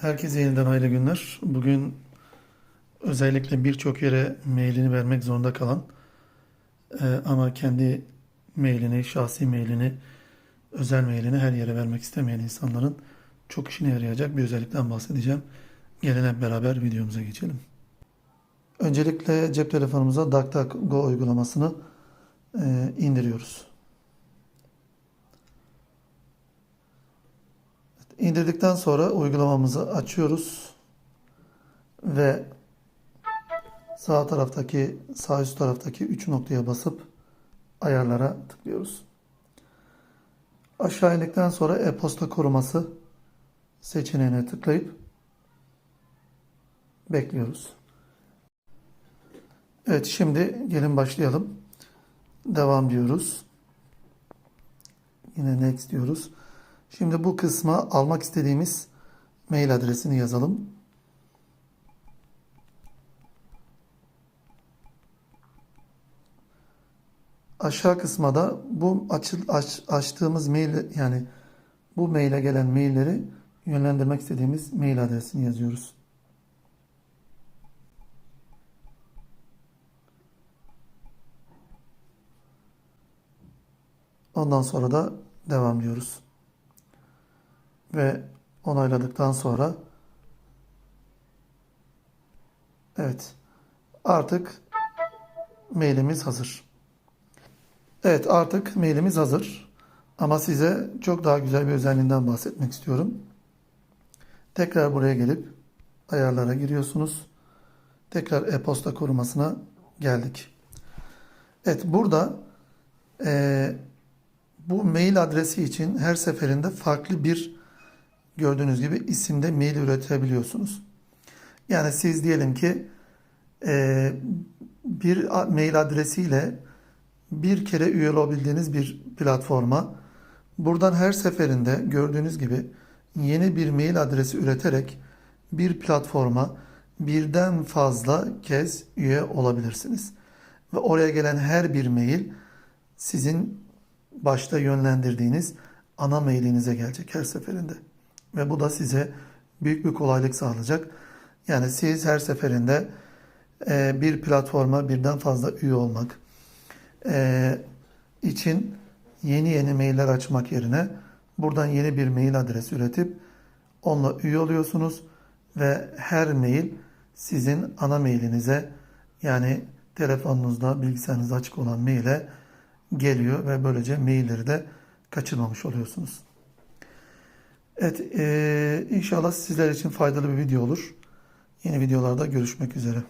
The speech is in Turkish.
Herkese yeniden hayırlı günler. Bugün özellikle birçok yere mailini vermek zorunda kalan e, ama kendi mailini, şahsi mailini, özel mailini her yere vermek istemeyen insanların çok işine yarayacak bir özellikten bahsedeceğim. Gelin hep beraber videomuza geçelim. Öncelikle cep telefonumuza DuckDuckGo uygulamasını e, indiriyoruz. İndirdikten sonra uygulamamızı açıyoruz ve sağ taraftaki sağ üst taraftaki 3 noktaya basıp ayarlara tıklıyoruz. Aşağı indikten sonra e-posta koruması seçeneğine tıklayıp bekliyoruz. Evet şimdi gelin başlayalım. Devam diyoruz. Yine next diyoruz. Şimdi bu kısma almak istediğimiz mail adresini yazalım. Aşağı kısma da bu açıl, aç, açtığımız mail yani bu maile gelen mailleri yönlendirmek istediğimiz mail adresini yazıyoruz. Ondan sonra da devam diyoruz ve onayladıktan sonra evet artık mailimiz hazır. Evet artık mailimiz hazır. Ama size çok daha güzel bir özelliğinden bahsetmek istiyorum. Tekrar buraya gelip ayarlara giriyorsunuz. Tekrar e-posta korumasına geldik. Evet burada e, bu mail adresi için her seferinde farklı bir gördüğünüz gibi isimde mail üretebiliyorsunuz. Yani siz diyelim ki e, bir mail adresiyle bir kere üye olabildiğiniz bir platforma buradan her seferinde gördüğünüz gibi yeni bir mail adresi üreterek bir platforma birden fazla kez üye olabilirsiniz. Ve oraya gelen her bir mail sizin başta yönlendirdiğiniz ana mailinize gelecek her seferinde. Ve bu da size büyük bir kolaylık sağlayacak. Yani siz her seferinde e, bir platforma birden fazla üye olmak e, için yeni yeni mailler açmak yerine buradan yeni bir mail adresi üretip onunla üye oluyorsunuz ve her mail sizin ana mailinize yani telefonunuzda bilgisayarınızda açık olan maile geliyor ve böylece mailleri de kaçırmamış oluyorsunuz. Evet, e, inşallah sizler için faydalı bir video olur. Yeni videolarda görüşmek üzere.